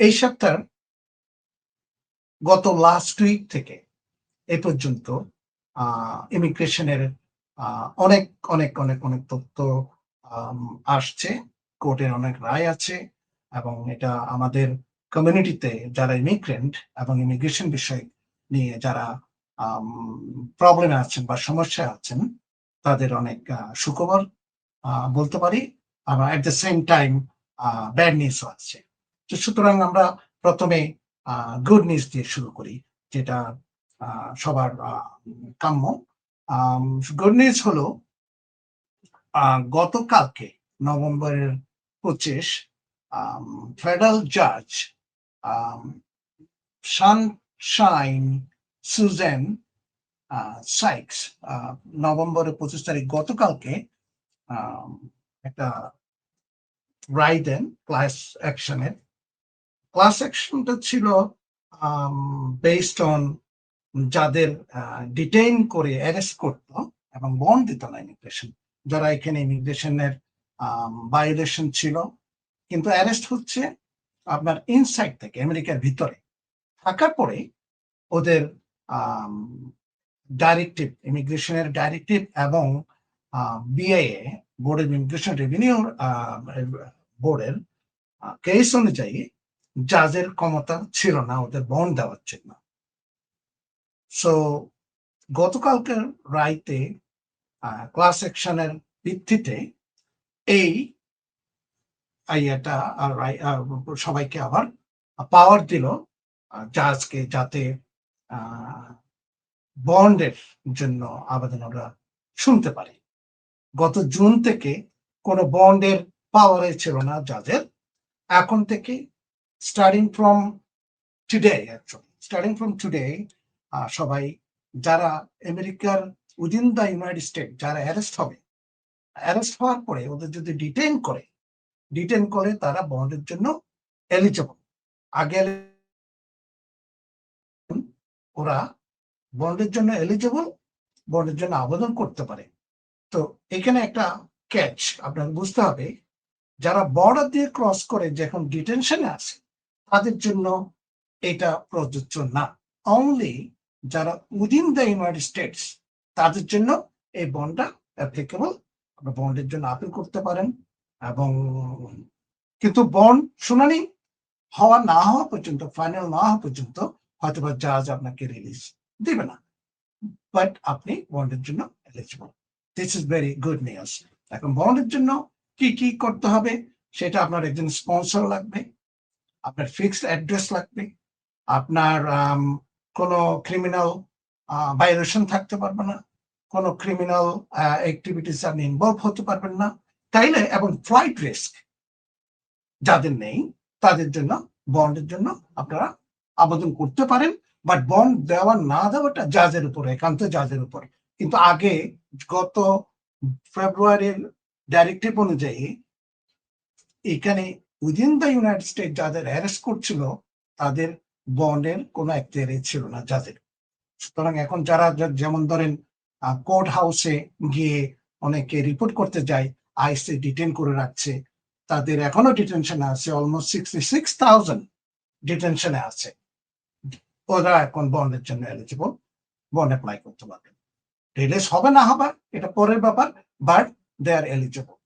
এই সপ্তাহ গত লাস্ট উইক থেকে এ পর্যন্ত ইমিগ্রেশনের অনেক অনেক অনেক অনেক তথ্য আসছে। কোর্টের অনেক রায় আছে এবং এটা আমাদের কমিউনিটিতে যারা ইমিগ্রেন্ট এবং ইমিগ্রেশন বিষয় নিয়ে যারা প্রবলেমে আছেন বা সমস্যায় আছেন, তাদের অনেক সুখবর বলতে পারি। আবার at the same time bad নিউজও আছে। সুতরাং আমরা প্রথমে গুড নিউজ দিয়ে শুরু করি, যেটা সবার কাম্য। গুড নিউজ হলো গতকালকে, নভেম্বরের পঁচিশ ফেডারেল জাজ সানশাইন সুজেন সাইক্স নভেম্বরের পঁচিশ তারিখ গতকালকে একটা রায় দেন ক্লাস অ্যাকশনের ক্লাস অ্যাকশনটা ছিল বেসড অন যাদের ডিটেইন করে অ্যারেস্ট করতো এবং বন্ড দিত না ইমিগ্রেশন যারা এখানে ইমিগ্রেশনের ভায়োলেশন ছিল। কিন্তু অ্যারেস্ট হচ্ছে আপনার ইনসাইড থেকে, আমেরিকার ভিতরে। থাকার পরে ওদের ডাইরেক্টিভ ইমিগ্রেশনের ডাইরেক্টিভ এবং বিআইএ বোর্ডের ইমিগ্রেশন রেভিনিউ বোর্ডের কেস অনুযায়ী জাজের ক্ষমতা ছিল না, ওদের বন্ড দেওয়ার জন্য। সো গতকালকের রাইতে ক্লাস সেকশনের ভিত্তিতে এই ইয়েটা সবাইকে আবার পাওয়ার দিল জাজকে যাতে বন্ডের জন্য আবেদন ওরা শুনতে পারে। গত জুন থেকে কোনো বন্ডের পাওয়ারে ছিল না জাজের। এখন থেকে starting from today starting from today সবাই যারা আমেরিকার উইদিন দ্য ইউনাইটেড স্টেট যারা অ্যারেস্ট হবে অ্যারেস্ট হওয়ার পরে ওদের যদি ডিটেন করে ডিটেন করে তারা বন্ডের জন্য এলিজিবল আগে ওরা বন্ডের জন্য এলিজিবল বন্ডের জন্য আবেদন করতে পারে। তো এখানে একটা ক্যাচ আপনাকে বুঝতে হবে, যারা বর্ডার দিয়ে ক্রস করে যখন ডিটেনশনে আসে তাদের জন্য এটা প্রযোজ্য না। অনলি যারা উইদিন দ্য ইউনাইটেড স্টেটস তাদের জন্য এই বন্ডটা অ্যাপ্লিকেবল আপনার বন্ডের জন্য আপিল করতে পারেন এবং কিন্তু বন্ড শুনানি হওয়া না হওয়া পর্যন্ত ফাইনাল না হওয়া পর্যন্ত হয়তো বা জাজ আপনাকে রিলিজ দিবে না। বাট আপনি বন্ডের জন্য eligible this is very good news এখন বন্ডের জন্য কি কি করতে হবে, সেটা আপনার একজন স্পন্সর লাগবে। আপনার ফিক্সড অ্যাড্রেস লাগবে, আপনার কোনো ক্রিমিনাল ভাইলেশন থাকতে পারবে না, কোনো ক্রিমিনাল অ্যাক্টিভিটিস আপনি ইনভলভ হতে পারবেন না, তাইলে এবং ফ্লাইট রিস্ক যাদের নেই, তাদের জন্য, বন্ডের জন্য আপনারা আবেদন করতে পারেন বাট বন্ড দেওয়া না দেওয়াটা জাজের উপর, একান্ত জাজের উপর। কিন্তু আগে গত ফেব্রুয়ারির ডাইরেক্টিভ অনুযায়ী, এখানে উইদিন দ্য ইউনাইটেড স্টেট যাদের অ্যারেস্ট করছিল, তাদের বন্ডের কোনো এখতিয়ারে ছিল না যাদের। সুতরাং এখন যারা যেমন ধরেন কোর্ট হাউসে গিয়ে অনেকে রিপোর্ট করতে যায় আইসে ডিটেন করে রাখছে, তাদের এখনও ডিটেনশনে আছে অলমোস্ট সিক্সটি সিক্স থাউজেন্ড ডিটেনশনে আছে। ওরা এখন বন্ডের জন্য এলিজিবল বন্ড অ্যাপ্লাই করতে পারবে। রিলিজ হবে না হবে, এটা পরের ব্যাপার বাট দে আর এলিজিবল